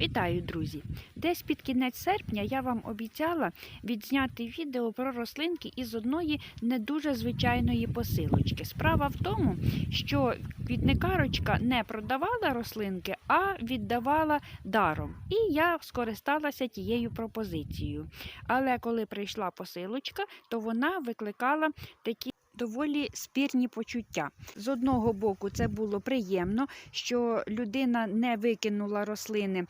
Вітаю, друзі! Десь під кінець серпня я вам обіцяла відзняти відео про рослинки із одної не дуже звичайної посилочки. Справа в тому, що квітникарочка не продавала рослинки, а віддавала даром. І я скористалася тією пропозицією. Але коли прийшла посилочка, то вона викликала такі. Доволі спірні почуття. З одного боку, це було приємно, що людина не викинула рослини,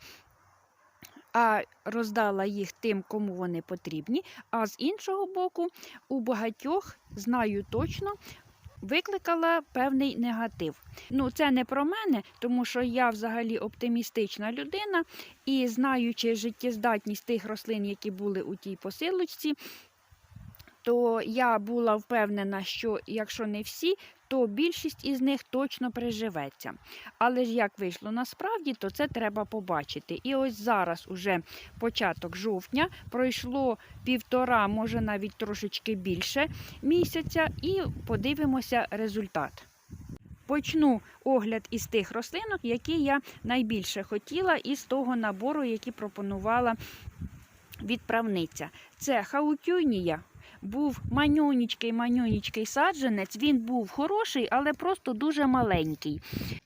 а роздала їх тим, кому вони потрібні. А з іншого боку, у багатьох, знаю точно, викликала певний негатив. Ну, це не про мене, тому що я взагалі оптимістична людина і знаючи життєздатність тих рослин, які були у тій посилочці, то я була впевнена, що якщо не всі, то більшість із них точно приживеться. Але ж як вийшло насправді, то це треба побачити. І ось зараз уже початок жовтня, пройшло півтора, може навіть трошечки більше місяця, і подивимося результат. Почну огляд із тих рослинок, які я найбільше хотіла, із того набору, який пропонувала відправниця. Це хаутюнія. Був манюнічкий саджанець, він був хороший, але просто дуже маленький.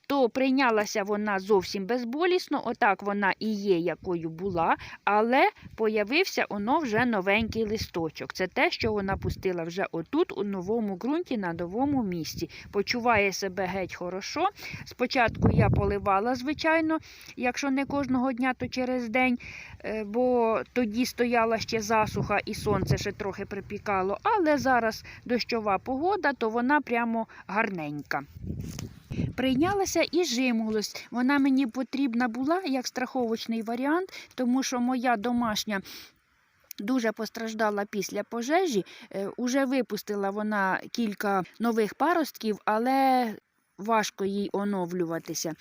То прийнялася вона зовсім безболісно, отак вона і є, якою була, але появився оно вже новенький листочок. Це те, що вона пустила вже отут, у новому ґрунті, на новому місці. Почуває себе геть хорошо. Спочатку я поливала, звичайно, якщо не кожного дня, то через день, е, бо тоді стояла ще засуха і сонце ще трохи припікало. Але зараз дощова погода, то вона прямо гарненька. Прийнялася і жимолость. Вона мені потрібна була як страховочний варіант, тому що моя домашня. Дуже постраждала після пожежі. Е, Уже випустила вона кілька нових паростків, але важко їй оновлюватися.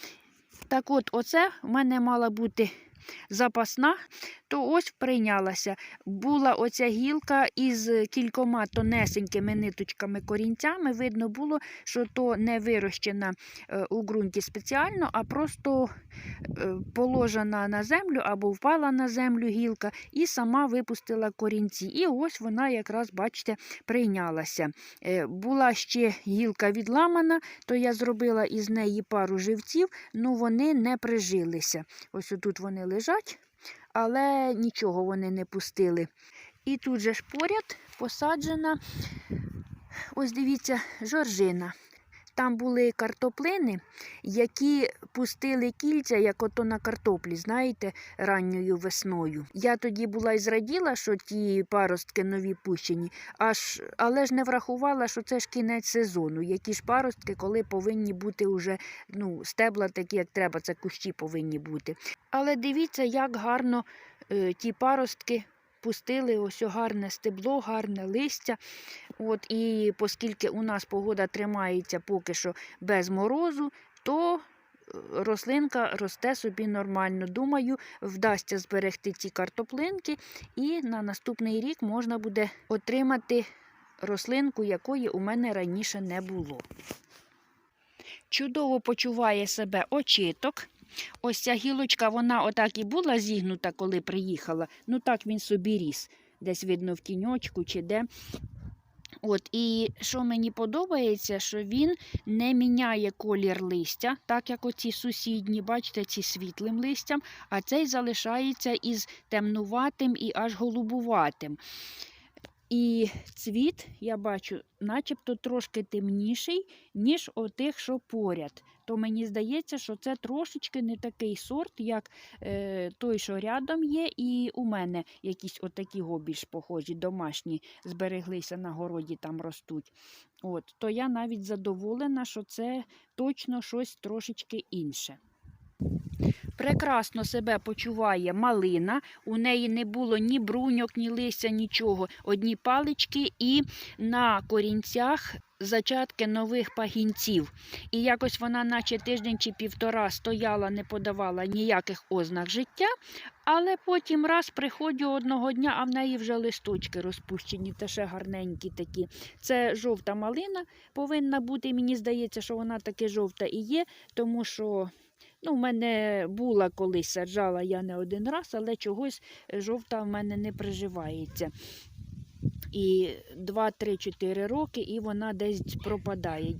Так от, оце в мене мала бути запасна, то ось прийнялася. Була оця гілка із кількома тонесенькими ниточками корінцями. Видно було, що то не вирощена е, у ґрунті спеціально, а просто е, положена на землю або впала на землю гілка і сама випустила корінці. І ось вона якраз, бачите, прийнялася. Е, Була ще гілка відламана, то я зробила із неї пару живців, ну вони не прижилися. Ось отут вони лежать, але нічого вони не пустили. І тут же ж поряд посаджена, ось дивіться, жоржина. Там були картоплини, які пустили кільця, як ото на картоплі, знаєте, ранньою весною. Я тоді була і зраділа, що ті паростки нові пущені, аж, але ж не врахувала, що це ж кінець сезону. Які ж паростки, коли повинні бути вже ну, стебла такі, як треба, це кущі повинні бути. Але дивіться, як гарно е, ті паростки пустили ось гарне стебло, гарне листя. От, І оскільки у нас погода тримається поки що без морозу, то е, рослинка росте собі нормально. Думаю, вдасться зберегти ці картоплинки, і на наступний рік можна буде отримати рослинку, якої у мене раніше не було. Чудово почуває себе очиток. Ось ця гілочка, вона отак і була зігнута, коли приїхала. Ну так він собі ріс. Десь видно в тіньочку чи де. От, І що мені подобається, що він не міняє колір листя, так як оці сусідні, бачите, ці світлим листям, а цей залишається із темнуватим і аж голубуватим. І цвіт, я бачу, начебто трошки темніший, ніж отих, що поряд. То мені здається, що це трошечки не такий сорт, як е, той, що рядом є, і у мене якісь отакі го більш похожі, домашні, збереглися на городі, там ростуть. От, То я навіть задоволена, що це точно щось трошечки інше. Прекрасно себе почуває малина, у неї не було ні бруньок, ні листя, нічого. Одні палички і на корінцях зачатки нових пагінців. І якось вона, наче тиждень чи півтора, стояла, не подавала ніяких ознак життя, але потім раз приходжу одного дня, а в неї вже листочки розпущені, та ще гарненькі такі. Це жовта малина повинна бути. Мені здається, що вона таки жовта і є, тому що Ну, в мене була колись саджала я не один раз, але чогось жовта в мене не приживається. І 2-3-4 роки, і вона десь пропадає.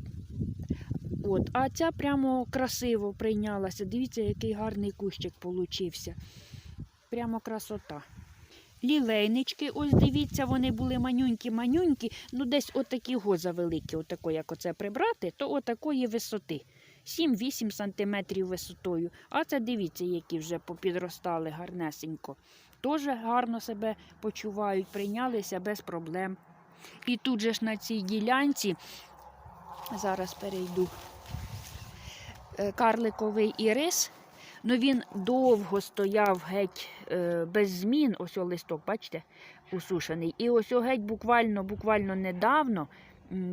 От, а ця прямо красиво прийнялася. Дивіться, який гарний кущик получився. Прямо красота. Лілейнички, ось дивіться, вони були манюнькі-манюнькі, ну десь отакі гоза великі, отако, як оце прибрати, то отакої висоти. 7-8 сантиметрів висотою. А це дивіться, які вже попідростали гарнесенько. Теж гарно себе почувають, прийнялися без проблем. І тут же ж на цій ділянці, зараз перейду, е, карликовий ірис. Ну він довго стояв геть е, без змін. Ось о листок, бачите, усушений. І ось о геть буквально, буквально недавно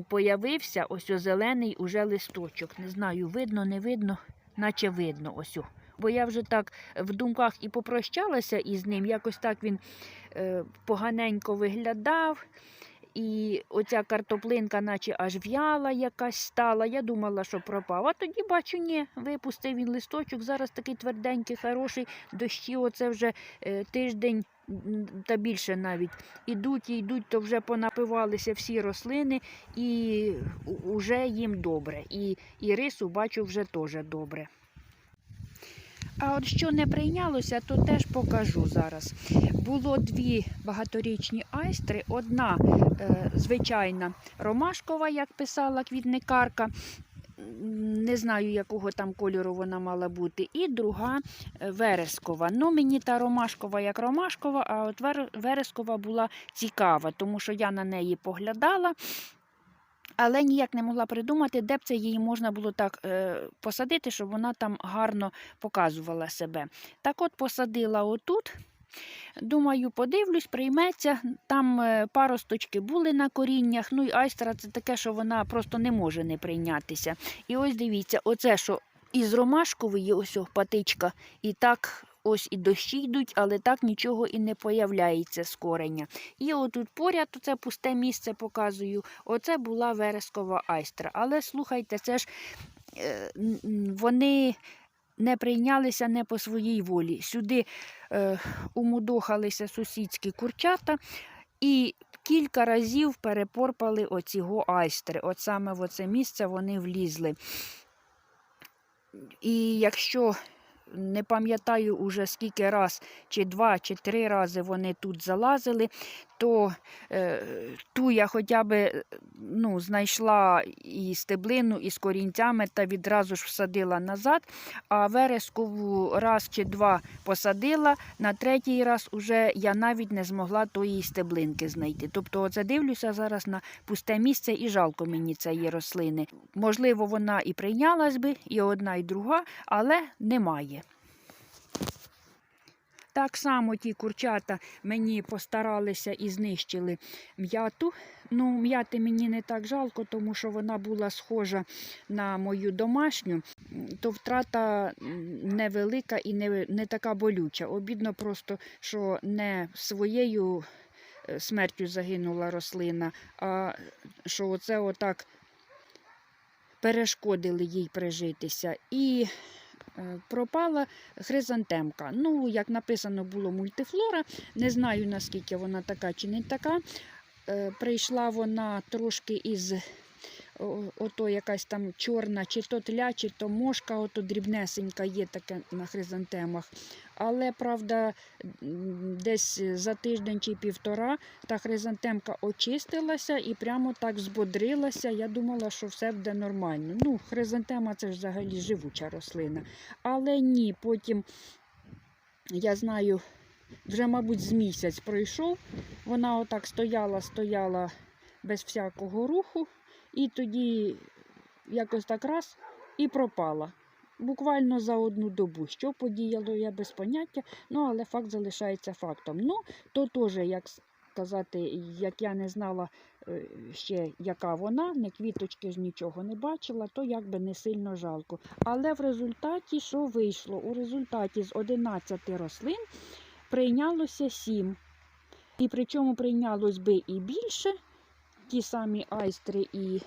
появився ось о зелений уже листочок. Не знаю, видно, не видно, наче видно ось. о. Бо я вже так в думках і попрощалася із ним, якось так він е, поганенько виглядав. І оця картоплинка, наче аж в'яла якась стала. Я думала, що пропав. А тоді бачу, ні, випустив він листочок. Зараз такий тверденький, хороший. Дощі, оце вже е, тиждень та більше навіть. Ідуть і йдуть, то вже понапивалися всі рослини, і вже їм добре. І, і рису бачу вже теж добре. А от що не прийнялося, то теж покажу зараз. Було дві багаторічні айстри. Одна е, звичайна ромашкова, як писала квітникарка. Не знаю, якого там кольору вона мала бути. І друга е, верескова. Ну, мені та ромашкова як ромашкова, а от верескова була цікава, тому що я на неї поглядала. Але ніяк не могла придумати, де б це її можна було так е, посадити, щоб вона там гарно показувала себе. Так от посадила отут. Думаю, подивлюсь, прийметься. Там е, паросточки були на коріннях. Ну і айстра це таке, що вона просто не може не прийнятися. І ось дивіться, оце, що із ромашкової, ось патичка, і так ось і дощі йдуть, але так нічого і не появляється з кореня. І отут поряд, це пусте місце показую. Оце була верескова айстра. Але слухайте, це ж е, вони не прийнялися не по своїй волі. Сюди е, умудохалися сусідські курчата і кілька разів перепорпали оціго айстри. От саме в оце місце вони влізли. І якщо не пам'ятаю уже скільки раз, чи два, чи три рази вони тут залазили, то е, ту я хоча б ну, знайшла і стеблину, і з корінцями та відразу ж всадила назад. А верескову раз чи два посадила, на третій раз уже я навіть не змогла тої стеблинки знайти. Тобто, оце дивлюся зараз на пусте місце і жалко мені цієї рослини. Можливо, вона і прийнялась би, і одна, і друга, але немає. Так само ті курчата мені постаралися і знищили м'яту. Ну, м'яти мені не так жалко, тому що вона була схожа на мою домашню, то втрата невелика і не, не така болюча. Обідно просто, що не своєю е, смертю загинула рослина, а що оце отак перешкодили їй прижитися. І пропала хризантемка. Ну, як написано було мультифлора, не знаю наскільки вона така чи не така. Е, Прийшла вона трошки із ото якась там чорна, чи то тля, чи то мошка, ото дрібнесенька є таке на хризантемах. Але, правда, десь за тиждень чи півтора та хризантемка очистилася і прямо так збодрилася. Я думала, що все буде нормально. Ну, хризантема це ж взагалі живуча рослина. Але ні, потім я знаю, вже, мабуть, з місяць пройшов. Вона отак стояла, стояла без всякого руху, і тоді якось так раз і пропала. Буквально за одну добу. Що подіяло, я без поняття, ну але факт залишається фактом. Ну, то теж, як сказати, як я не знала е, ще, яка вона, не квіточки ж нічого не бачила, то якби не сильно жалко. Але в результаті що вийшло? У результаті з 11 рослин прийнялося 7. І причому прийнялось би і більше, ті самі айстри і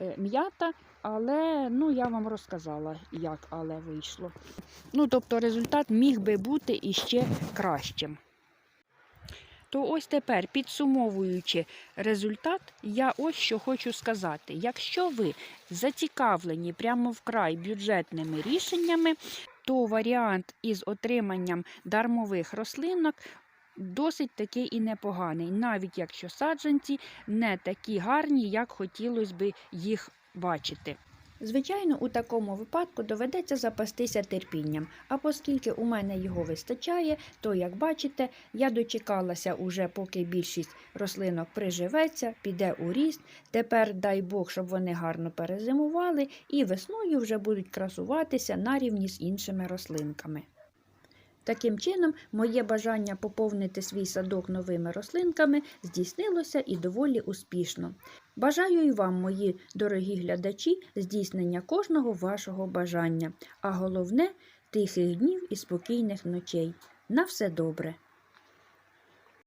е, м'ята, але ну, я вам розказала, як але вийшло. Ну, тобто результат міг би бути іще кращим. То ось тепер, підсумовуючи результат, я ось що хочу сказати. Якщо ви зацікавлені прямо вкрай бюджетними рішеннями, то варіант із отриманням дармових рослинок досить такий і непоганий, навіть якщо саджанці не такі гарні, як хотілося би їх бачити. Звичайно, у такому випадку доведеться запастися терпінням. А оскільки у мене його вистачає, то, як бачите, я дочекалася уже, поки більшість рослинок приживеться, піде у ріст. Тепер дай Бог, щоб вони гарно перезимували і весною вже будуть красуватися на рівні з іншими рослинками. Таким чином, моє бажання поповнити свій садок новими рослинками здійснилося і доволі успішно. Бажаю і вам, мої дорогі глядачі, здійснення кожного вашого бажання, а головне тихих днів і спокійних ночей. На все добре!